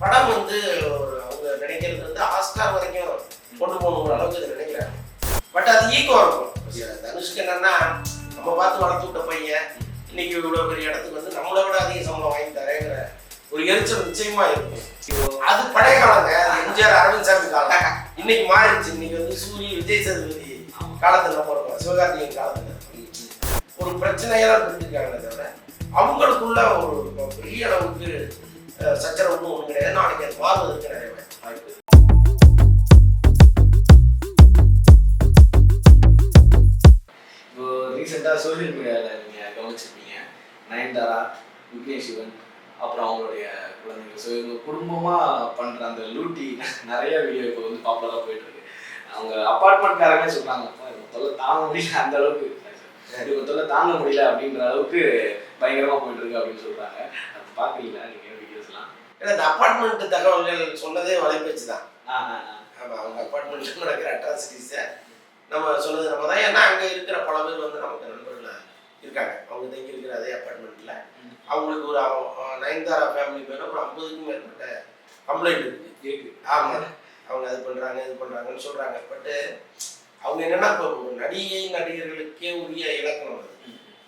படம் வந்து அவங்க நினைக்கிறது வந்து ஆஸ்கார் வரைக்கும் கொண்டு போகணும் அளவுக்கு நினைக்கிறாங்க. பட் அது ஈக்குவம் இருக்கும். தனுஷ்க்கு என்னன்னா நம்ம பார்த்து வளர்த்து விட்ட பையன் இன்னைக்கு இவ்வளோ பெரிய இடத்துக்கு வந்து நம்மளை விட அதிக சம்பளம் வாங்கி தரேங்கிற ஒரு எரிச்சல் நிச்சயமா இருக்கும். அது பழைய காலங்க. எம்ஜிஆர் அரவிந்த் சாமி காலம் இன்னைக்கு மாறிடுச்சு. இன்னைக்கு வந்து சூரிய விஜய் சேதுபதி காலத்துல இருக்கோம் சிவகார்த்திகேயன் காலத்துல. ஒரு பிரச்சனையை தான் பிரிஞ்சிருக்காங்களே தவிர அவங்களுக்குள்ள ஒரு பெரிய அளவுக்கு அஹ், சச்சரவு ஒன்றும் கிடையாது நாளைக்கு அது மாறுவதற்கு நிறைய வாய்ப்பு. இப்போ ரீசெண்டாக சோஷியல் மீடியாவில் நீங்கள் கவனிச்சிருப்பீங்க. நயன்தாரா விக்னேஷ் சிவன் அப்புறம் அவங்களுடைய குழந்தைங்க ஸோ இவங்க குடும்பமாக பண்ணுற அந்த லூட்டி நிறைய வீடியோ இப்போ வந்து பாப்புலராக போயிட்டு இருக்கு அவங்க அப்பார்ட்மெண்ட்காரங்களே சொல்கிறாங்க "அப்பா, இவங்க தொல்லை தாங்க முடியல அந்த அளவுக்கு. இவங்க தொல்லை தாங்க முடியல அப்படின்ற அளவுக்கு பயங்கரமாக போயிட்டு இருக்கு அப்படின்னு சொல்கிறாங்க அது பார்க்குறீங்களா நீங்கள் ஏன்னா இந்த அப்பார்ட்மெண்ட் தகவல்கள் சொன்னதே வலைபேச்சு தான் ஆமாம் அவங்க அப்பார்ட்மெண்ட்டில் நடக்கிற அட்ராசிட்டிஸை நம்ம சொன்னது நம்ம தான். ஏன்னா அங்கே இருக்கிற பல பேர் வந்து நமக்கு நண்பர்களாக இருக்காங்க. அவங்க தங்கி இருக்கிற அதே அப்பார்ட்மெண்ட்டில் அவங்களுக்கு ஒரு நயன்தாரா ஃபேமிலி பேர் ஒரு ஐம்பதுக்கும் மேற்பட்ட கம்ப்ளைண்ட் இருக்குது ஆமாம் அவங்க அது பண்ணுறாங்க இது பண்ணுறாங்கன்னு சொல்கிறாங்க பட்டு அவங்க என்னன்னா இப்போ நடிகை நடிகர்களுக்கே உரிய இலக்கணம் அது.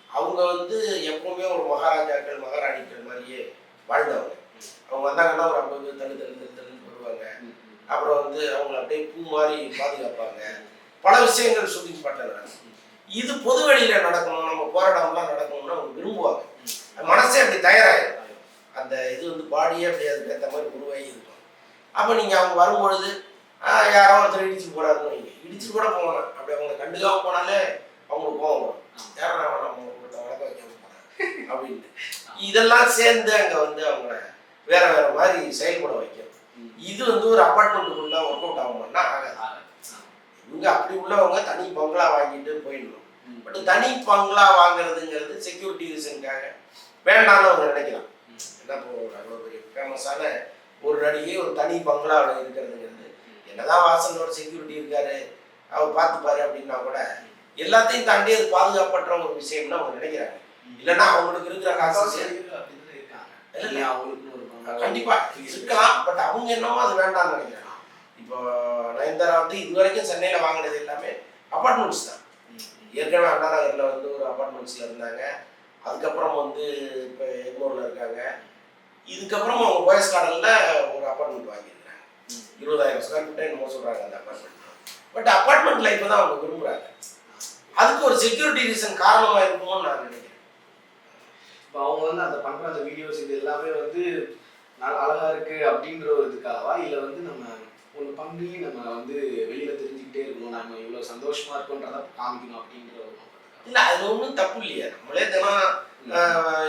அவங்க வந்து எப்பவுமே ஒரு மகாராஜாக்கள் மகாராணிகள் மாதிரியே வாழ்ந்தவங்க. அவங்க வந்தாங்கன்னா ஒரு ஐம்பது பேர் தள்ளு தள்ளு தள்ளு தள்ளுன்னு வருவாங்க. அப்புறம் வந்து அவங்கள அப்படியே பூ மாதிரி பாதுகாப்பாங்க. பல விஷயங்கள் ஷூட்டிங் ஸ்பாட்டில் இது பொது வழியில் நடக்கணும் நம்ம போராட்டம்லாம் நடக்கணும்னா அவங்க விரும்புவாங்க. மனசே அப்படி தயாராகிடும் அந்த இது வந்து பாடியே அப்படி அதுக்கு ஏற்ற மாதிரி உருவாகி இருக்கும். அப்போ நீங்கள் அவங்க வரும்பொழுது யாரோ ஒருத்தர் இடிச்சு போறாருன்னு வைங்க. இடிச்சு கூட போகணும் அப்படி அவங்கள கண்டுக்காம போனாலே அவங்களுக்கு கோவம் வரும். யாரா நம்ம ஒருத்தன் வழக்க வைக்க போறான் அப்படின்ட்டு. இதெல்லாம் சேர்ந்து அங்கே வந்து அவங்கள வேற வேற மாதிரி செயல்பட வைக்கும் இது வந்து ஒரு அப்பார்ட்மெண்ட்டுக்குள்ள ஒர்க் அவுட் ஆகுமான்னா ஆகாது. இவங்க அப்படி உள்ளவங்க தனி பங்களா வாங்கிட்டு போயிடணும். பட் தனி பங்களா வாங்குறதுங்கிறது செக்யூரிட்டி ரீசனுக்காக வேண்டாம்னு அவங்க நினைக்கலாம். என்ன இப்போ ஒரு பெரிய ஃபேமஸான ஒரு நடிகை ஒரு தனி பங்களாவில் இருக்கிறதுங்கிறது என்னதான் வாசனோட செக்யூரிட்டி இருக்காரு அவர் பார்த்துப்பாரு அப்படின்னா கூட எல்லாத்தையும் தாண்டி அது பாதுகாப்பற்ற ஒரு விஷயம்னு அவங்க நினைக்கிறாங்க. இல்லைன்னா அவங்களுக்கு இருக்கிற காசு இல்லை பணம். கண்டிப்பா. இருக்கலாம் பட் அவங்க என்னமோ அது வேண்டாம்னு நினைக்கிறேன் இப்போ நயன்தாரா வந்து இது வரைக்கும் சென்னையில வாங்கினது எல்லாமே அப்பார்ட்மெண்ட்ஸ் தான். ஏற்கனவே அண்ணா நகர்ல வந்து ஒரு அப்பார்ட்மெண்ட்ஸில் இருந்தாங்க. அதுக்கப்புறம் வந்து இப்போ எண்ணூர்ல இருக்காங்க. இதுக்கப்புறம் அவங்க போயஸ் கார்டன்ல ஒரு அப்பார்ட்மெண்ட் வாங்கியிருக்காங்க. இருபதாயிரம் ஸ்கொயர் ஃபீட் என்னமோ சொல்றாங்க அந்த அபார்ட்மெண்ட் பட் அப்பார்ட்மெண்ட் லைஃப் தான் அவங்க விரும்புறாங்க. அதுக்கு ஒரு செக்யூரிட்டி ரீசன் காரணமா இருக்குமோன்னு நான் நினைக்கிறேன். இப்போ அவங்க வந்து அந்த பண்ற அந்த வீடியோஸ் இது எல்லாமே வந்து அழகா இருக்கு அப்படின்ற ஒரு இதுக்காகவா? இல்ல வந்து நம்ம ஒன்று பண்ணி நம்ம வந்து வெளியில தெரிஞ்சுக்கிட்டே இருக்கணும் நம்ம இவ்வளவு சந்தோஷமா இருக்கோன்றத காமிக்கணும் அப்படின்ற ஒரு. இல்ல அது ஒன்றும் தப்பு இல்லையா. நம்மளே தினம்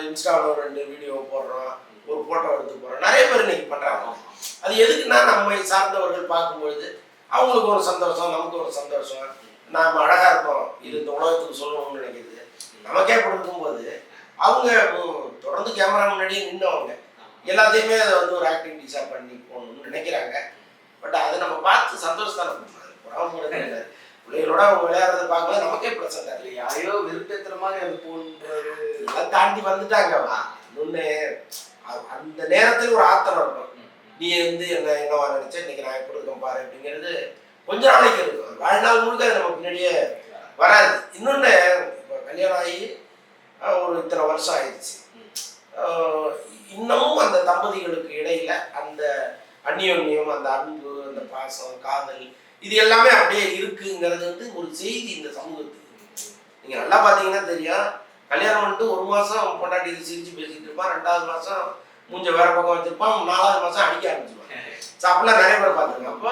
இன்ஸ்டாவில் ரெண்டு வீடியோ போடுறோம் ஒரு போட்டோ எடுத்து போடுறோம். நிறைய பேர் இன்னைக்கு பண்றாங்க. ஆமா. அது எதுக்குன்னா நம்மை சார்ந்தவர்கள் பார்க்கும்பொழுது அவங்களுக்கு ஒரு சந்தோஷம் நமக்கு ஒரு சந்தோஷம். நாம அழகா இருக்கோம். இது இந்த உலகத்துக்கு சொல்லணும்னு நினைக்கிறது நமக்கே அப்படி இருக்கும்போது அவங்க தொடர்ந்து கேமரா முன்னாடியே நின்னவங்க. எல்லாத்தையுமே அதை வந்து ஒரு ஆக்டிவிட்டிஸாக பண்ணி போகணும்னு நினைக்கிறாங்க. பட் அதை நம்ம பார்த்து சந்தோஷத்தான என்ன பிள்ளைகளோட அவங்க விளையாடுறத பார்க்கும்போது நமக்கே பிரச்சனை இல்ல யாரையோ வெறுப்பேத்துற மாதிரி அது போன்றது தாண்டி வந்துட்டாங்க இன்னொன்று அந்த நேரத்தில் ஒரு ஆத்திரம் இருக்கும். நீ வந்து என்ன என்னவா நினைச்ச? இன்னைக்கு நான் எப்படி இருக்கேன் பாரு அப்படிங்கிறது கொஞ்ச நாளைக்கு இருக்கும். வாழ்நாள் முழுக்க நம்ம பின்னாடியே வராது. இன்னொன்று இப்போ கல்யாணம் ஆகி ஒரு இத்தனை வருஷம் ஆயிடுச்சு. இன்னமும் அந்த தம்பதிகளுக்கு இடையில அந்த அந்நியோன்யம் அந்த அன்பு அந்த பாசம் காதல் இது எல்லாமே அப்படியே இருக்குங்கிறது வந்து ஒரு செய்தி இந்த சமூகத்துக்கு. நீங்க நல்லா பாத்தீங்கன்னா தெரியும். கல்யாணம் பண்ணிட்டு ஒரு மாசம் பொண்டாட்டி சிரிச்சு பேசிட்டு இருப்பான். ரெண்டாவது மாசம் மூஞ்ச வேற பக்கம் வச்சிருப்பான். நாலாவது மாசம் அடிக்க ஆரம்பிச்சிருவான். அப்படிலாம் நிறைய பேர் பார்த்துருக்கோம். அப்போ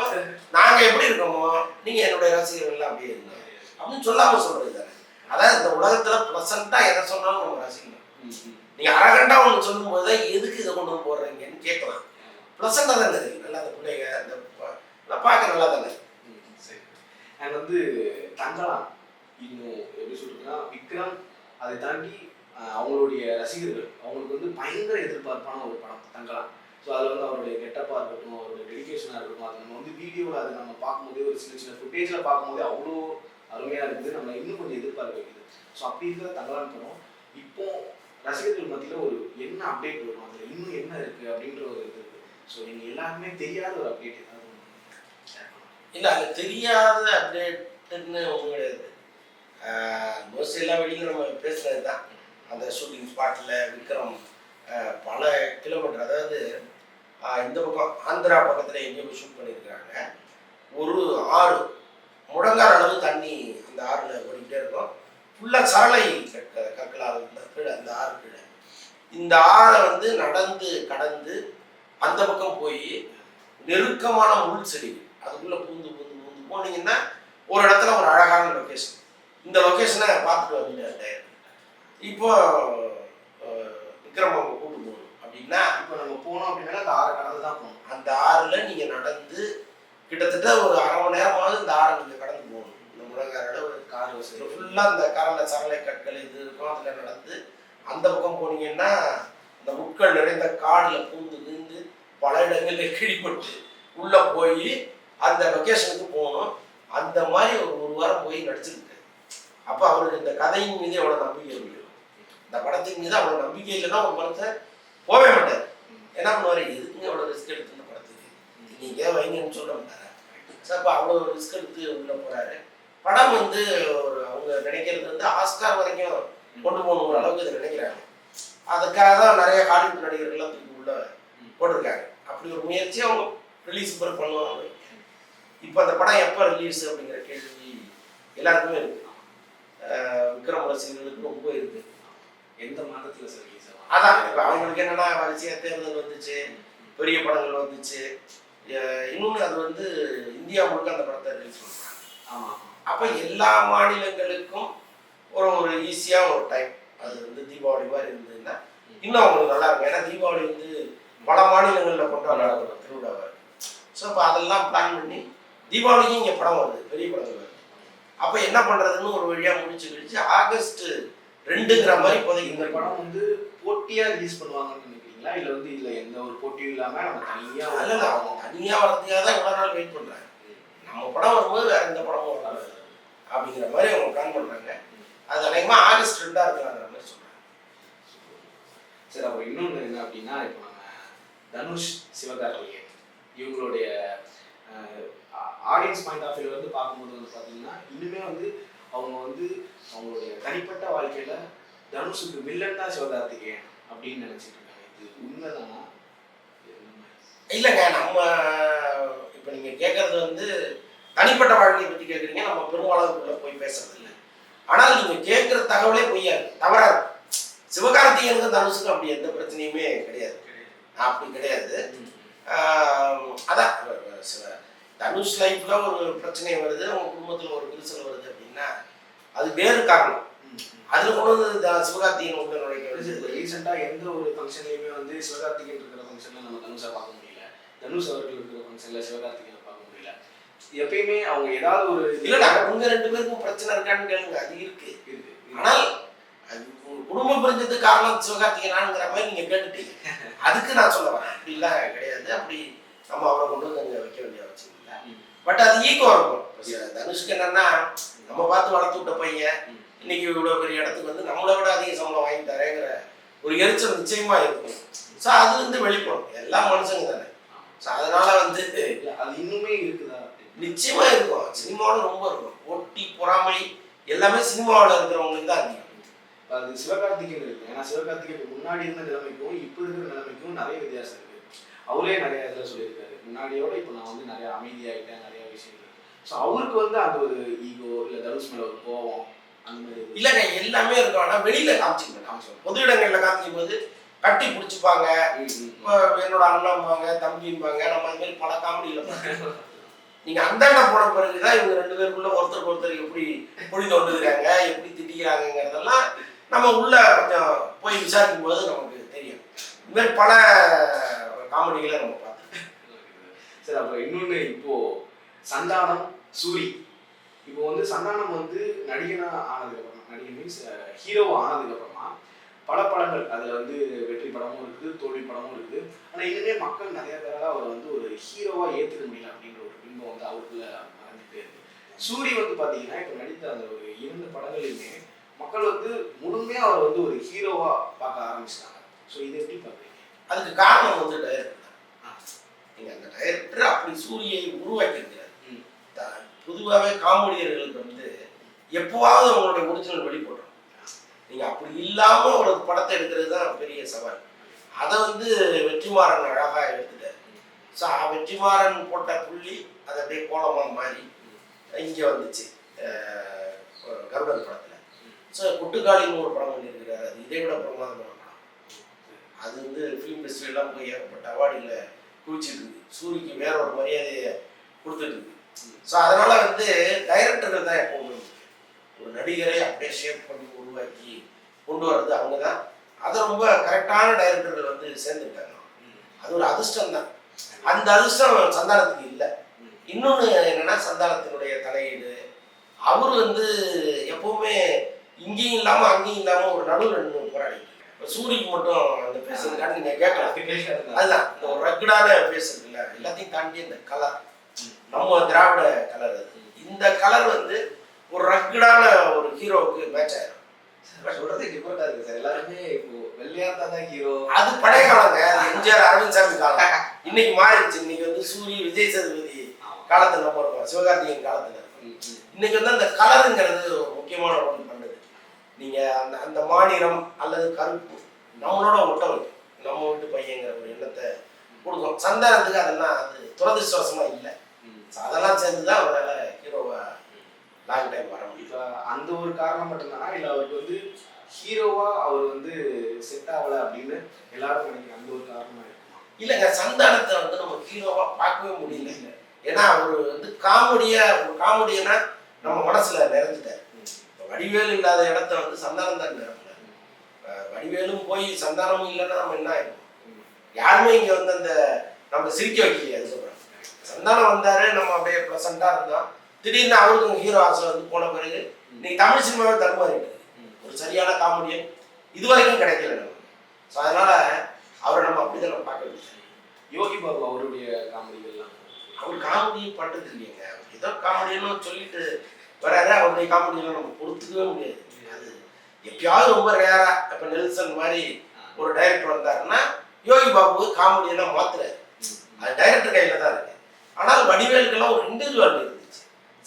நாங்க எப்படி இருக்கோமோ நீங்க என்னுடைய ரசிகர்கள் அப்படியே இருங்க. அப்படின்னு சொல்லாம சொல்றது தானே. இந்த உலகத்துல ப்ளசண்டா எதை சொன்னாலும் நம்ம ரசிக்கணும். நீங்க அரகண்டா ஒன்று சொல்லும்போது தான் எதுக்கு இதை கொண்டு வந்து போடுறீங்கன்னு கேட்கலாம். ப்ளசண்டா தானே இருக்கு நல்லா அந்த பிள்ளைங்க அந்த நான் பார்க்க நல்லா தானே. சரி. அண்ட் வந்து தங்கலாம் இன்னும் எப்படி சொல்றதுன்னா விக்ரம் அதை தாண்டி அவங்களுடைய ரசிகர்கள். அவங்களுக்கு வந்து பயங்கர எதிர்பார்ப்பான ஒரு படம் தங்கலாம் ஸோ அதில் வந்து அவருடைய கெட்டப்பாக இருக்கட்டும் அவருடைய டெடிக்கேஷனாக இருக்கட்டும் அது நம்ம வந்து வீடியோவில் அதை நம்ம பார்க்கும்போதே ஒரு சின்ன சின்ன ஃபுட்டேஜில் பார்க்கும்போதே அவ்வளோ அருமையாக இருக்குது. நம்ம இன்னும் கொஞ்சம் எதிர்பார்க்க வைக்குது. ஸோ அப்படி இருக்கிற தங்கலான் படம் இப்போ ரசிகர்கள் மத்தியில் ஒரு என்ன அப்டேட் வரும்? அதில் இன்னும் என்ன இருக்குது அப்படின்ற ஒரு இது இருக்குது ஸோ நீங்கள் எல்லாருமே தெரியாத ஒரு அப்டேட் ஏதாவது இல்லை அது தெரியாத அப்டேட்டுன்னு ஒன்றும் கிடையாது. மோஸ்ட் எல்லா வெளியிலும் நம்ம பேசுகிறது தான் அந்த ஷூட்டிங் ஸ்பாட்டில் விக்ரம் பல கிலோமீட்டர் அதாவது இந்த பக்கம் ஆந்திரா பக்கத்தில் எங்கேயோ போய் ஷூட் பண்ணியிருக்காங்க ஒரு ஆறு முடங்கார அளவு தண்ணி அந்த ஆறில் ஓடிக்கிட்டே இருக்கும். உள்ள சரளை கற்க கற்களால் இருந்த கீழே அந்த ஆறு கீழே. இந்த ஆறை வந்து நடந்து கடந்து அந்த பக்கம் போய் நெருக்கமான முள் செடி அதுக்குள்ளே பூந்து பூந்து பூந்து போனீங்கன்னா ஒரு இடத்துல ஒரு அழகான லொக்கேஷன் இந்த லொக்கேஷனை பார்த்துட்டு வந்து இப்போ விக்ரம் அவங்க கூட்டு போகணும். அப்படின்னா இப்போ நம்ம போனோம் அப்படின்னா அந்த ஆறு கடந்து தான் போகணும். அந்த ஆறுல நீங்க நடந்து கிட்டத்தட்ட ஒரு அரை மணி நேரமாவது இந்த ஆறை நீங்க கடந்து போகணும். இந்த முழங்கார கார் வசதி. ஃபுல்லாக அந்த கரண்ட சரளை கற்கள் இது இருக்கும். அதில் நடந்து அந்த பக்கம் போனீங்கன்னா இந்த உட்கள் நிறைந்த காடில் பூந்து விழுந்து பல இடங்களில் கிழிப்பட்டு உள்ளே போய் அந்த லொக்கேஷனுக்கு போகணும். அந்த மாதிரி ஒரு ஒரு வாரம் போய் நடிச்சிருக்காரு அப்போ அவருக்கு இந்த கதையின் மீது எவ்வளோ நம்பிக்கை இருக்கு இந்த படத்தின் மீது அவ்வளோ நம்பிக்கை இல்லைன்னா ஒரு படத்தை போகவே மாட்டார். ஏன்னா மாதிரி எதுக்குங்க எவ்வளோ ரிஸ்க் எடுத்து இந்த படத்துக்கு? நீங்க வைங்கன்னு சொல்ல மாட்டாரு? சார் அப்போ அவ்வளோ ரிஸ்க் எடுத்து உள்ள போகிறாரு படம் வந்து ஒரு அவங்க நினைக்கிறது வந்து ஆஸ்கார் வரைக்கும் கொண்டு போகணும் ஒரு அளவுக்கு இதை நினைக்கிறாங்க. அதுக்காக தான் நிறைய ஹாலிவுட் நடிகர்கள்லாம் தூக்கி உள்ள போட்டிருக்காங்க. அப்படி ஒரு முயற்சி அவங்க ரிலீஸ் பிறகு பண்ணுவாங்க. இப்போ அந்த படம் எப்போ ரிலீஸ் அப்படிங்கிற கேள்வி எல்லாருக்குமே இருக்கு. விக்ரம் ரசிகர்களுக்கு ரொம்ப இருக்கு. எந்த மாதத்தில் சார் ரிலீஸ் ஆகும்? அதான் இப்போ அவங்களுக்கு என்னன்னா வரிசையா தேர்தல் வந்துச்சு பெரிய படங்கள் வந்துச்சு. அஹ் இன்னொன்னு அது வந்து இந்தியா முழுக்க அந்த படத்தை ரிலீஸ் பண்ணுறாங்க ஆமாம் அப்போ எல்லா மாநிலங்களுக்கும் ஒரு ஒரு ஈஸியாக ஒரு டைம் அது வந்து தீபாவளி மாதிரி இருந்ததுன்னா இன்னும் அவங்களுக்கு நல்லா இருக்கும். ஏன்னா தீபாவளி வந்து பல மாநிலங்களில் கொண்டாடுற திருவிழாவாக இருக்கு ஸோ அப்போ அதெல்லாம் பிளான் பண்ணி தீபாவளிக்கு இங்கே படம் வருது. பெரிய படங்கள் வருது. அப்போ என்ன பண்ணுறதுன்னு ஒரு வழியாக முடிச்சு கழிச்சு ஆகஸ்ட் ரெண்டுங்கிற மாதிரி இப்போதைக்கு இந்த படம் வந்து போட்டியா ரிலீஸ் பண்ணுவாங்கன்னு நினைக்கிறீங்களா? இல்ல வந்து இதுல எந்த ஒரு போட்டியும் இல்லாம நம்ம தனியா அல்ல இல்ல, அவங்க தனியாக வரதுக்காக தான் இவ்வளோ நாள் வெயிட் பண்ணுறாங்க நம்ம படம் வரும்போது வேற எந்த படமும் வராது அப்படிங்கிற மாதிரி அவங்க பிளான் பண்ணுறாங்க அது அநேகமாக ஆகஸ்ட் ரெண்டாக இருக்கலாங்கிற மாதிரி சொல்கிறாங்க சரி அப்போ இன்னொன்று என்ன அப்படின்னா இப்போ நம்ம தனுஷ் சிவகார்த்திகேயன் இவங்களுடைய ஆடியன்ஸ் பாயிண்ட் ஆஃப் வியூல வந்து பார்க்கும்போது வந்து பார்த்தீங்கன்னா இன்னுமே வந்து அவங்க வந்து அவங்களுடைய தனிப்பட்ட வாழ்க்கையில தனுஷுக்கு வில்லன் தான் சிவகார்த்திகேயன் அப்படின்னு நினைச்சிட்டு இருக்காங்க. இது உண்மைதானா. இல்லைங்க நம்ம இப்போ நீங்கள் கேட்குறது வந்து தனிப்பட்ட வாழ்க்கையை பற்றி கேட்குறீங்க நம்ம பெரும்பாலானதுக்குள்ள போய் பேசுறது இல்லை ஆனால் நீங்கள் கேட்குற தகவலே பொய்யா இருக்கு. தவறா இருக்கு. சிவகார்த்திகேயனுக்கும் தனுஷுக்கும் அப்படி எந்த பிரச்சனையுமே கிடையாது. அப்படி கிடையாது. அதான் தனுஷ் லைஃப்ல ஒரு பிரச்சனை வருது அவங்க குடும்பத்தில் ஒரு விரிசல் வருது அப்படின்னா அது வேறு காரணம். அதில் கொண்டு வந்து சிவகார்த்திகேயன் உள்ள நுழைக்க ரீசெண்டா எந்த ஒரு ஃபங்க்ஷன்லயுமே வந்து சிவகார்த்திகேயன் இருக்கிற ஃபங்க்ஷன்ல நம்ம தனுஷா பார்க்க முடியல. தனுஷ் அவர்கள் இருக்கிற ஃபங்க்ஷன்ல சிவகார்த்திகேயனை எப்பயுமே அவங்க ஏதாவது ஒரு இல்லைடா உங்க ரெண்டு பேருக்கும் பிரச்சனை இருக்கான்னு கேளுங்க அது இருக்கு. ஆனால் அது உங்க குடும்பம் பிரிஞ்சதுக்கு காரணம் சிவகார்த்திகேயனாங்கிற மாதிரி நீங்க கேட்டுட்டீங்க. அதுக்கு நான் சொல்ல வரேன். அப்படிலாம் கிடையாது. அப்படி நம்ம அவரை கொண்டு வந்து அங்க வைக்க வேண்டிய அவசியம் இல்லை. பட் அது ஈக்குவல் இருக்கும். தனுஷ்க்கு என்னன்னா நம்ம பார்த்து வளர்த்து விட்ட பையன். இன்னைக்கு இவ்வளவு பெரிய இடத்துக்கு வந்து நம்மளை விட அதிக சம்பளம் வாங்கி தரேங்கிற ஒரு எரிச்சல் நிச்சயமா இருக்கும். ஸோ அது வந்து வெளிப்படும். எல்லா மனுஷங்க தானே. ஸோ அதனால வந்து அது இன்னுமே இருக்குதா? நிச்சயமா இருக்கும். சினிமாவில் ரொம்ப இருக்கும். போட்டி பொறாமை எல்லாமே சினிமாவில் இருக்கிறவங்களுக்கு தான் அதிகம். அது சிவகார்த்திகேயன் இருக்கு. ஏன்னா சிவகார்த்திகேயன் முன்னாடி இருந்த நிலைமைக்கும் இப்போ இருக்கிற நிலைமைக்கும் நிறைய வித்தியாசம் இருக்கு. அவரே நிறைய இதில் சொல்லியிருக்காரு. முன்னாடியோட இப்போ நான் வந்து நிறைய அமைதியாயிட்டேன் நிறைய விஷயங்கள். ஸோ அவருக்கு வந்து அந்த ஒரு ஈகோ இல்லை தனுஷ் மேல ஒரு கோவம் அந்த மாதிரி. இல்லைங்க எல்லாமே இருக்கும். ஆனால் வெளியில காமிச்சிக்க மாட்டாங்க பொது இடங்களில் காமிக்கும் போது கட்டி பிடிச்சிப்பாங்க. என்னோட அண்ணன்பாங்க தம்பிம்பாங்க நம்ம அது மாதிரி பல காமெடியில் பார்த்துருக்கோம். நீங்க அந்த இடம் போன பிறகுதான் இவங்க ரெண்டு பேருக்குள்ள ஒருத்தருக்கு ஒருத்தர் எப்படி மொழி தோண்டுகிறாங்க எப்படி திட்டிக்கிறாங்கிறதெல்லாம் நம்ம உள்ள கொஞ்சம் போய் விசாரிக்கும் போது நமக்கு தெரியும். இந்த மாதிரி பல காமெடிகளை நம்ம பார்த்தோம் சரி அப்புறம் இன்னொன்று இப்போ சந்தானம் சூரி. இப்போ வந்து சந்தானம் வந்து நடிகனா ஆனதுக்கப்புறமா நடிகை மீன்ஸ் ஹீரோ ஆனதுக்கப்புறமா பல படங்கள் அதில் வந்து வெற்றி படமும் இருக்குது தோல்வி படமும் இருக்குது. ஆனால் இன்னுமே மக்கள் நிறைய பேரால் அவர் வந்து ஒரு ஹீரோவாக ஏற்றுக்க முடியல அப்படின்ற வந்து இருக்கு. சூரி வந்து பாத்தீங்கன்னா இப்போ நடித்த அந்த ஒரு இரண்டு படங்களையுமே மக்கள் வந்து முழுமையா அவர் வந்து ஒரு ஹீரோவா பார்க்க ஆரம்பிச்சிட்டாங்க. ஸோ இதை எப்படி பார்க்குறீங்க? அதுக்கு காரணம் வந்து டைரக்டர் தான். சூரியை உருவாக்கியிருக்கிறார். ம். த- பொதுவாகவே காமெடியர்களுக்கு வந்து எப்போவாவது அவங்களுடைய ஒரிஜினல் வெளிப்படும் நீங்க அப்படி இல்லாம ஒரு படத்தை எடுக்கிறது தான் பெரிய சவால். அதை வந்து வெற்றிமாறன் அழகா எடுத்துட்டார் ஸோ வெற்றிமாறன் போட்ட புள்ளி அது அப்படியே கோலமா மாறி இங்கே வந்துச்சு. கருடன் படத்தில். ஸோ குட்டுக்காளின்னு ஒரு படம் பண்ணியிருக்கிறார். அது இதை விட பிரமாதமான படம். அது வந்து ஃபிலிம் ஃபெஸ்டிவல்லாம் போய் ஏகப்பட்ட அவார்டுகளை குவிச்சிட்டு இருக்கு சூரிக்கு வேற ஒரு மரியாதையை கொடுத்துட்டு இருக்கு ஸோ அதனால வந்து டைரக்டர்கள் தான் எப்பவுமே ஒரு நடிகரை அப்படியே ஷேப் பண்ணி உருவாக்கி கொண்டு வர்றது அவங்க தான். அதை ரொம்ப கரெக்டான டைரக்டர்கள் வந்து சேர்ந்துருக்காங்க அது ஒரு அதிர்ஷ்டம் தான் அந்த அதிர்ஷ்டம் சந்தானத்துக்கு இல்லை. இன்னொன்று என்னன்னா சந்தானத்தினுடைய தலையீடு. அவர் வந்து எப்பவுமே இங்கேயும் இல்லாமல் அங்கேயும் இல்லாமல் ஒரு நடுவில் நின்று போராடி சூரிக்கு மட்டும் அந்த பேசுறதுக்காக நீங்கள் கேட்கலாம். அதுதான் இந்த ஒரு ரக்குடான ஃபேஸ் இருக்குல்ல எல்லாத்தையும் தாண்டி இந்த கலர். நம்ம திராவிட கலர் அது. இந்த கலர் வந்து ஒரு ரக்குடான ஒரு ஹீரோவுக்கு மேட்ச் ஆயிரும். சொல்றது டிஃபரெண்டா இருக்கு சார். எல்லாருமே இப்போ வெள்ளையா தான் ஹீரோ அது பழைய காலங்க. அது எம்ஜிஆர் அரவிந்த் சாமி காலம் இன்னைக்கு மாறிடுச்சு. இன்னைக்கு வந்து சூரிய விஜய் சேதுபதி காலத்துல நம்ம இருக்கோம் சிவகார்த்திகேயன் காலத்துல இன்னைக்கு வந்து அந்த கலருங்கிறது ஒரு முக்கியமான ரோல் பண்ணுது. நீங்க அந்த அந்த மாநிலம் அல்லது கருப்பு நம்மளோட ஒட்ட வைக்கும் நம்ம வீட்டு பையங்கிற ஒரு எண்ணத்தை கொடுக்கும். சந்தானத்துக்கு அதெல்லாம் அது துரதிருஷ்டவசமா இல்லை. அதெல்லாம் சேர்ந்து தான் அவரால் லாங் டைம் வர இப்ப அந்த ஒரு காரணம் மட்டும்தானா? இல்ல அவருக்கு வந்து ஹீரோவா அவர் வந்து செட் ஆகல அப்படின்னு எல்லாரும் நினைக்கிற அந்த ஒரு காரணமா இருக்குமா இல்லைங்க சந்தானத்தை வந்து நம்ம ஹீரோவா பார்க்கவே முடியல. ஏன்னா அவர் வந்து காமெடியா ஒரு காமெடியனா நம்ம மனசுல நிறைஞ்சிட்டார். வடிவேலு இல்லாத இடத்த வந்து சந்தானம் தான் நிரப்புல வடிவேலும் போய் சந்தானமும் இல்லைன்னா நம்ம என்ன ஆயிருக்கும் யாருமே இங்க வந்து அந்த நம்ம சிரிக்க வைக்கலையே அதுக்கப்புறம் சந்தானம் வந்தாரு நம்ம அப்படியே ப்ளசண்டா இருந்தோம் திடீர்னு அவருக்கும் ஹீரோ ஆசை வந்து போன பிறகு இன்னைக்கு தமிழ் சினிமாவே தடுமாறிட்டு ஒரு சரியான காமெடியன் இது வரைக்கும் கிடைக்கல நம்ம ஸோ அதனால அவரை நம்ம அப்படிதான் நம்ம பார்க்க முடியாது யோகி பாபு அவருடைய காமெடிகள்லாம்? அவர் காமெடி பண்றது இல்லைங்க. ஏதோ காமெடின்னு சொல்லிட்டு வராரு. அவருடைய காமெடியெல்லாம் நம்ம பொறுத்துக்கவே முடியாது. அது எப்பயாவது ரொம்ப ரேரா இப்ப நெல்சன் மாதிரி ஒரு டைரக்டர் வந்தாருன்னா யோகி பாபு காமெடியெல்லாம் மாத்துறாரு. அது டைரக்டர் கையில தான் இருக்கு. ஆனால் வடிவேலுக்கெல்லாம் ஒரு இண்டிவிஜுவாலிட்டி இருந்துச்சு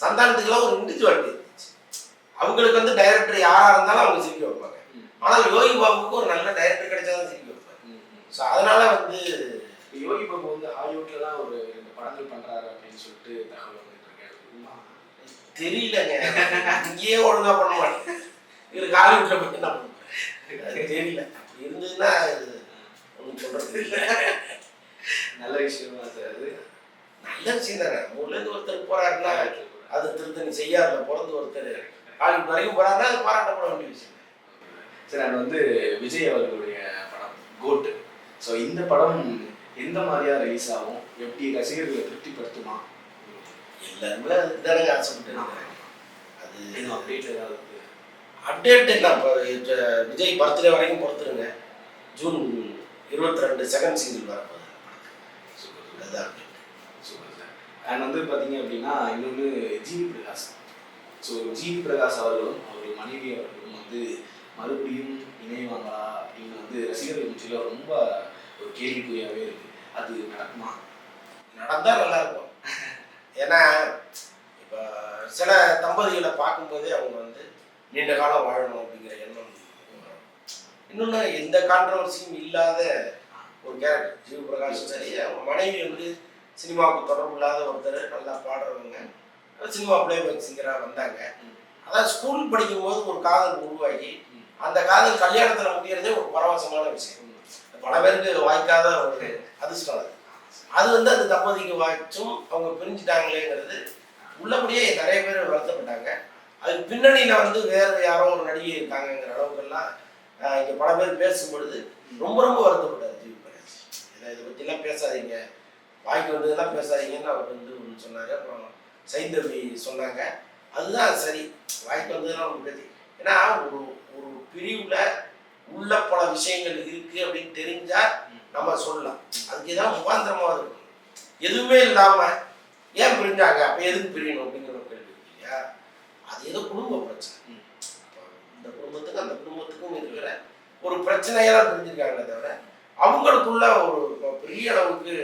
சந்தானத்துக்கெல்லாம் ஒரு இண்டிவிஜுவாலிட்டி இருந்துச்சு. அவங்களுக்கு வந்து டைரக்டர் யாரா இருந்தாலும் அவங்க சிரிக்க வைப்பாங்க. ஆனால் யோகி பாபுக்கு ஒரு நல்ல டைரக்டர் கிடைச்சாதான் சிரிக்க வைப்பாங்க ஸோ அதனால வந்து யோகி பாபு வந்து ஹாலிவுட்ல தான் ஒரு ரெண்டு படங்கள் பண்றாரு அப்படின்னு சொல்லிட்டு தகவல்? தெரியலங்க. இங்கேயே ஒழுங்கா பண்ண மாட்டேன் இவருக்கு ஹாலிவுட்ல பண்ணுறேன் அது தெரியல. அப்படி இருந்ததுன்னா அது ஒன்றும் சொல்றது இல்லை. நல்ல விஷயமா சார் அது. நல்ல விஷயம் தானே. ஒருத்தர் போறாருன்னா அது திருத்தணி செய்யாதுல பிறந்து ஒருத்தர். ஹாலிவுட் வரைக்கும் போறாருன்னா அது பாராட்டப்பட வேண்டிய விஷயம். சார் அது வந்து விஜய் அவர்களுடைய படம் கோட் ஸோ இந்த படம் எந்த மாதிரியா ரிலீஸ் ஆகும்? எப்படி ரசிகர்களை திருப்திப்படுத்துமா? எல்லாருமே தானங்க ஆசைப்பட்டு அது இன்னும் அப்டேட் ஏதாவது அப்டேட் என்ன? இப்போ விஜய் பர்த்டே வரைக்கும் பொறுத்துருங்க. ஜூன் இருபத்தி ரெண்டு செகண்ட் சிங்கிள் வரப்போகுது. அதுதான் அண்ட் வந்து பார்த்தீங்க அப்படின்னா இன்னொன்று GV Prakash. So GV Prakash அவர்களும் அவர்கள் மனைவி அவர்களும் வந்து மறுபடியும் இணைவாங்களா அப்படின்னு வந்து ரசிகர்கள் மத்தியில் ரொம்ப ஒரு கேள்விக்குறியாகவே இருக்கு. அது நடக்குமா? நடந்தா நல்லா இருக்கும். ஏன்னா இப்போ சில தம்பதிகளை பார்க்கும்போதே அவங்க வந்து நீண்ட காலம் வாழணும் அப்படிங்கிற எண்ணம். இன்னொன்று எந்த கான்ட்ரவர்சியும் இல்லாத ஒரு கேரக்டர் ஜீவபிரகாஷும் சரி அவங்க மனைவி வந்து சினிமாவுக்கு தொடர்பு இல்லாத ஒருத்தர் நல்லா பாடுறவங்க சினிமா பிளேபேக் சிங்கராக வந்தாங்க. அதான் ஸ்கூல் படிக்கும்போது ஒரு காதல் உருவாகி அந்த காதல் கல்யாணத்தில் முடியறதே ஒரு பரவசமான விஷயம். பல பேருக்கு வாய்க்காத ஒரு அதிர்ஷ்டம் அது. அது வந்து அந்த தம்பதிக்கு வாய்ச்சும் அவங்க பிரிஞ்சுட்டாங்களேங்கிறது உள்ளபடியே நிறைய பேர் வருத்தப்பட்டாங்க. அதுக்கு பின்னணியில் வந்து வேற யாரோ ஒரு நடிகை இருக்காங்கங்கிற அளவுக்கெல்லாம் இங்கே பல பேர் பேசும்பொழுது ரொம்ப ரொம்ப வருத்தப்பட்டார் ஜீவி பிரகாஷ். இதை இதை பற்றிலாம் பேசாதீங்க. வாய்க்கு வந்ததெல்லாம் பேசாதீங்கன்னு அவர் வந்து ஒன்று சொன்னார். அப்புறம் சைந்தவி சொன்னாங்க. அதுதான் சரி. வாய்க்கு வந்ததெல்லாம் ஒன்று பேசி. ஏன்னா ஒரு ஒரு பிரிவில் உள்ள பல விஷயங்கள் இருக்கு அப்படின்னு தெரிஞ்சா நம்ம சொல்லலாம். அதுக்கு ஏதாவது முகாந்திரமாக இருக்கும் எதுவுமே இல்லாமல் ஏன் பிரிஞ்சாங்க? அப்போ எதுக்கு பிரியணும் அப்படிங்கிற ஒரு கேள்வி இல்லையா? அது ஏதோ குடும்ப பிரச்சனை. இந்த குடும்பத்துக்கும் அந்த குடும்பத்துக்கும் இருக்கிற ஒரு பிரச்சனையாக தான் பிரிஞ்சிருக்காங்களே தவிர அவங்களுக்குள்ள ஒரு பெரிய அளவுக்கு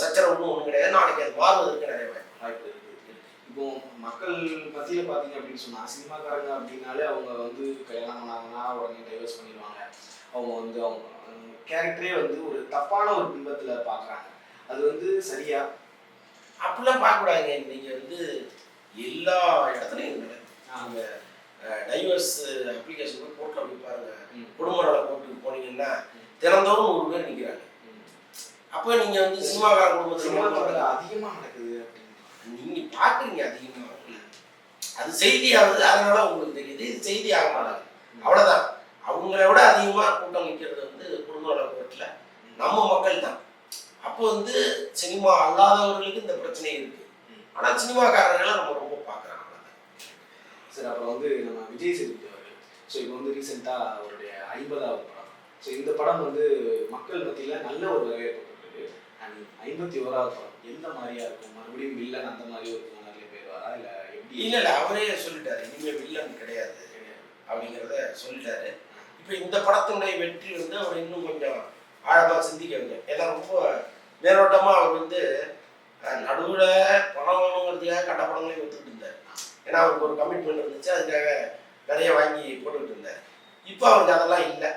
சச்சரவுன்னு ஒன்றும் கிடையாது. நாளைக்கு அது மாறுவதற்கு நிறைய வாய்ப்பு. இப்போ மக்கள் மத்தியில பாத்தீங்க அப்படின்னு சொன்னா சினிமாக்காரங்க அப்படின்னாலே அவங்க வந்து கல்யாணம் பண்ணாங்கன்னா உடனே டைவர்ஸ் பண்ணிடுவாங்க. அவங்க வந்து அவங்க கேரக்டரே வந்து ஒரு தப்பான ஒரு பிம்பத்துல பாக்குறாங்க. அது வந்து சரியா? அப்படிலாம் பார்க்கக்கூடாதுங்க. இன்னைக்கு வந்து எல்லா இடத்துலையும் அவங்க டைவர்ஸ் அப்ளிகேஷன் போய் கோர்ட்டில் போய் பாருங்க. குடும்ப நல கோர்ட்டுக்கு போனீங்கன்னா தினந்தோறும் நூறு பேர் நிற்கிறாங்க அப்போ நீங்க வந்து சினிமாக்கார குடும்பத்தில் அதிகமா நடக்குது நீங்க பார்க்குறீங்க அதிகமாக அது செய்தி ஆகுது அதனால உங்களுக்கு தெரியுது இது செய்தி ஆக மாட்டாங்க அவ்வளோதான் அவங்கள விட அதிகமாக கூட்டம் நிற்கிறது வந்து குடும்ப நல கோர்ட்டில் நம்ம மக்கள் தான். அப்போ வந்து சினிமா அல்லாதவர்களுக்கு இந்த பிரச்சனை இருக்கு. ஆனால் சினிமாக்காரர்களை நம்ம ரொம்ப பார்க்குறாங்க சரி அப்புறம் வந்து நம்ம விஜய் சேதுபதி அவர்கள். ஸோ இப்போ வந்து ரீசெண்டாக அவருடைய ஐம்பதாவது படம். ஸோ இந்த படம் வந்து மக்கள் மத்தியில் நல்ல ஒரு வரவேற்பு இருக்கு அண்ட் ஐம்பத்தி ஓராவது படம் எந்த மாதிரியா இருக்கும்? மறுபடியும் வில்லன் அந்த மாதிரி ஒரு நிறைய பேர் வரா இல்லை எப்படி? இல்லை இல்லை அவரே சொல்லிட்டாரு. இனிமேல் வில்லன் கிடையாது அப்படிங்கிறத சொல்லிட்டாரு. இப்போ இந்த படத்தினுடைய வெற்றி வந்து அவர் இன்னும் கொஞ்சம் ஆழமாக சிந்திக்க வேண்டும். ஏன்னா ரொம்ப மேலோட்டமாக அவர் வந்து நடுவில் பணம் வேணுங்கிறதுக்காக கட்ட படங்களையும் கொடுத்துட்டு இருந்தார். ஏன்னா அவருக்கு ஒரு கமிட்மெண்ட் இருந்துச்சு. அதுக்காக நிறைய வாங்கி போட்டுக்கிட்டு இருந்தார். இப்போ அவருக்கு அதெல்லாம் இல்லை.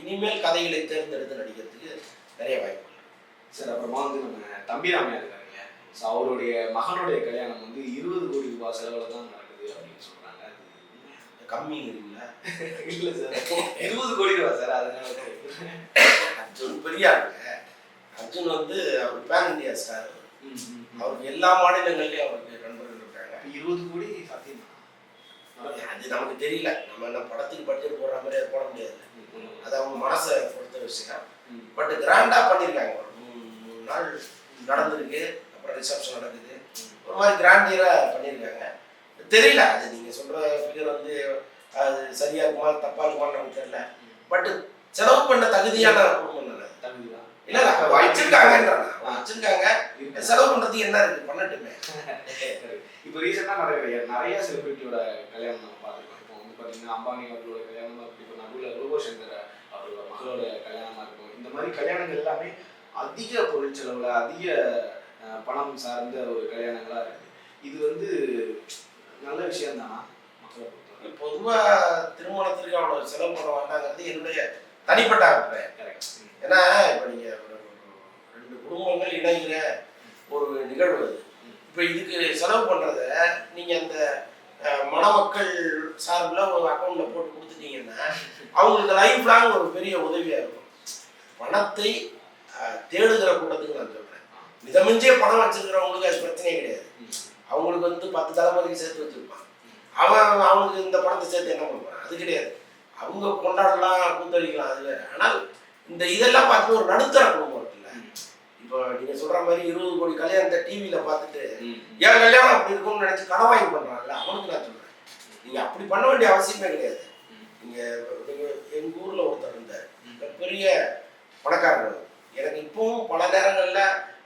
இனிமேல் கதைகளை தேர்ந்தெடுத்து நடிக்கிறதுக்கு நிறைய வாய்ப்பு சரி அப்புறமா வந்து நம்ம தம்பி ராமையா இருக்காருங்க. ஸோ அவருடைய மகனுடைய கல்யாணம் வந்து இருபது கோடி ரூபாய் செலவில் தான் நடக்குது அப்படின்னு சொல்றாங்க. அது கம்மிங்கிறீங்களா இல்லை. சார். இருபது கோடி ரூபாய் சார் அதனால. அர்ஜுன் பெரிய ஆளுங்க. அர்ஜுன் வந்து அவர் பேன் இந்தியா ஸ்டார். அவருக்கு எல்லா மாநிலங்கள்லயும் அவருக்கு நண்பர்கள் இருக்காங்க. இருபது கோடி சாத்தியமா? அது நமக்கு தெரியல. நம்ம என்ன படத்துக்கு பட்ஜெட் போடுற மாதிரி போட முடியாது. அது அவங்க மனசை பொறுத்த விஷயம். பட் கிராண்டா பண்ணியிருக்காங்க நாள் நடந்திருக்கு. அப்புறம் ரிசப்ஷன் நடக்குது. ஒரு மாதிரி கிராண்டியரா பண்ணியிருக்காங்க. தெரியல அது நீங்க சொல்ற ஃபிகர் வந்து அது சரியா இருக்குமா தப்பா இருக்குமான்னு நமக்கு தெரியல. பட் செலவு பண்ண தகுதியான குடும்பம். இல்ல இல்ல அவங்க வச்சிருக்காங்கன்றாங்க. வச்சிருக்காங்க. செலவு பண்றதுக்கு என்ன இருக்கு? பண்ணட்டுமே. இப்போ ரீசெண்டாக நடக்கிற நிறைய செலிபிரிட்டியோட கல்யாணம் நம்ம பார்த்துருக்கோம். இப்போ வந்து பார்த்தீங்கன்னா அம்பானி அவர்களோட இருக்கும் இப்போ நடுவில் ரோபோ சங்கர் அவரோட மகளோட கல்யாணமாக இருக்கும். இந்த மாதிரி கல்யாணங்கள் எல்லாமே அதிக பொருள் செலவில் அதிக பணம் சார்ந்த ஒரு கல்யாணங்களாக இருக்குது இது வந்து நல்ல விஷயம் தானா மக்களை பொறுத்தவரை? பொதுவா திருமணத்திற்கு அவ்வளவு செலவு பண்ண வேண்டாங்கிறது என்னுடைய தனிப்பட்ட அபிப்பிராயம். கரெக்ட் ஏன்னா இப்போ நீங்க ஒரு ஒரு ரெண்டு குடும்பங்கள் இணைகிற ஒரு நிகழ்வு அது. இப்போ இதுக்கு செலவு பண்றத நீங்க அந்த மணமக்கள் சார்பில் ஒரு அக்கௌண்ட்ல போட்டு கொடுத்துட்டீங்கன்னா அவங்களுக்கு லைஃப் லாங் ஒரு பெரிய உதவியா இருக்கும். பணத்தை தேடுகிற கூட்டத்துக்கு நான் சொல்றேன். மிதமிஞ்சே பணம் வச்சிருக்கிறவங்களுக்கு அது பிரச்சனையே கிடையாது. அவங்களுக்கு வந்து பத்து தலைமுறைக்கு சேர்த்து வச்சிருப்பான் அவன் அவனுக்கு இந்த பணத்தை சேர்த்து என்ன பண்ணுவான் அது கிடையாது. அவங்க கொண்டாடலாம் கூத்தடிக்கலாம் அது ஆனால் இந்த இதெல்லாம் பார்த்து ஒரு நடுத்தர குடும்பம் இருக்குல்ல. இப்போ நீங்க சொல்ற மாதிரி இருபது கோடி கல்யாணத்தை டிவியில பார்த்துட்டு ஏன் கல்யாணம் அப்படி இருக்கும்னு நினைச்சு கடவாய் பண்றாங்கல்ல? அவனுக்கு நான் சொல்றேன். நீங்க அப்படி பண்ண வேண்டிய அவசியமே கிடையாது. நீங்க எங்க ஊர்ல ஒருத்தர் இருந்தார். பெரிய பணக்காரர் எனக்கு இப்பவும் பல நேரங்கள்ல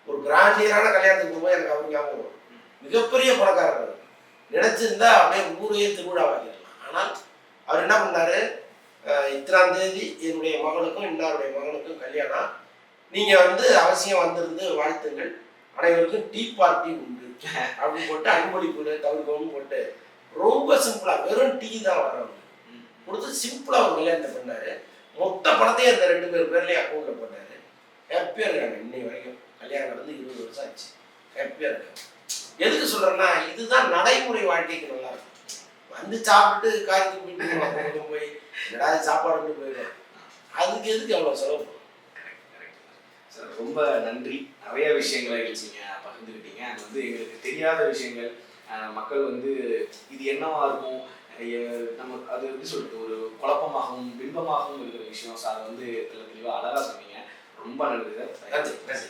ஒரு கிராண்டியரான கல்யாணத்துக்கு போய் எனக்கு அவர் ஞாபகம் வரும். மிகப்பெரிய பணக்காரர். நினைச்சிருந்தா அப்படியே ஊரையே திருவிழாவாக்கிடலாம் ஆனால் அவர் என்ன பண்ணாரு? இத்தனாம் தேதி என்னுடைய மகனுக்கும் இன்னாருடைய மகனுக்கும் கல்யாணம். நீங்க வந்து அவசியம் வந்திருந்து வாழ்த்துங்கள். அனைவருக்கும் டீ பார்ட்டி உண்டு. அப்படின்னு போட்டு அன்பளிப்பு தவிர்க்கவும் போட்டு ரொம்ப சிம்பிளா வெறும் டீ தான் வர்றவங்க கொடுத்து சிம்பிளா ஒரு கல்யாணத்தை பண்ணாரு. மொத்த பணத்தையும் அந்த ரெண்டு பேர் பேர்லயும் அக்கௌண்ட்ல போட்டாரு. ஹாப்பியாக இருக்காங்க இன்னை வரைக்கும் கல்யாணம் நடந்து இருபது வருஷம் ஆச்சு ஹாப்பியாக இருக்காங்க எதுக்கு சொல்கிறேன்னா இதுதான் நடைமுறை வாழ்க்கைக்கு நல்லா இருக்கும். வந்து சாப்பிட்டு காய்ச்சி போயிட்டு போய் என்னடா இது சாப்பாடு போயிடும் அதுக்கு எதுக்கு அவ்வளோ செலவு? சார் ரொம்ப நன்றி. நிறைய விஷயங்களை வச்சிங்க பகிர்ந்துக்கிட்டீங்க. அது வந்து எங்களுக்கு தெரியாத விஷயங்கள். மக்கள் வந்து இது என்னவா இருக்கும்? நம்ம அது எப்படி சொல்றது? ஒரு குழப்பமாகவும் பிம்பமாகவும் இருக்கிற விஷயம். சார் வந்து தெளிவாக அழகாக சொன்னீங்க. ரொம்ப நல்லது நன்றி நன்றி.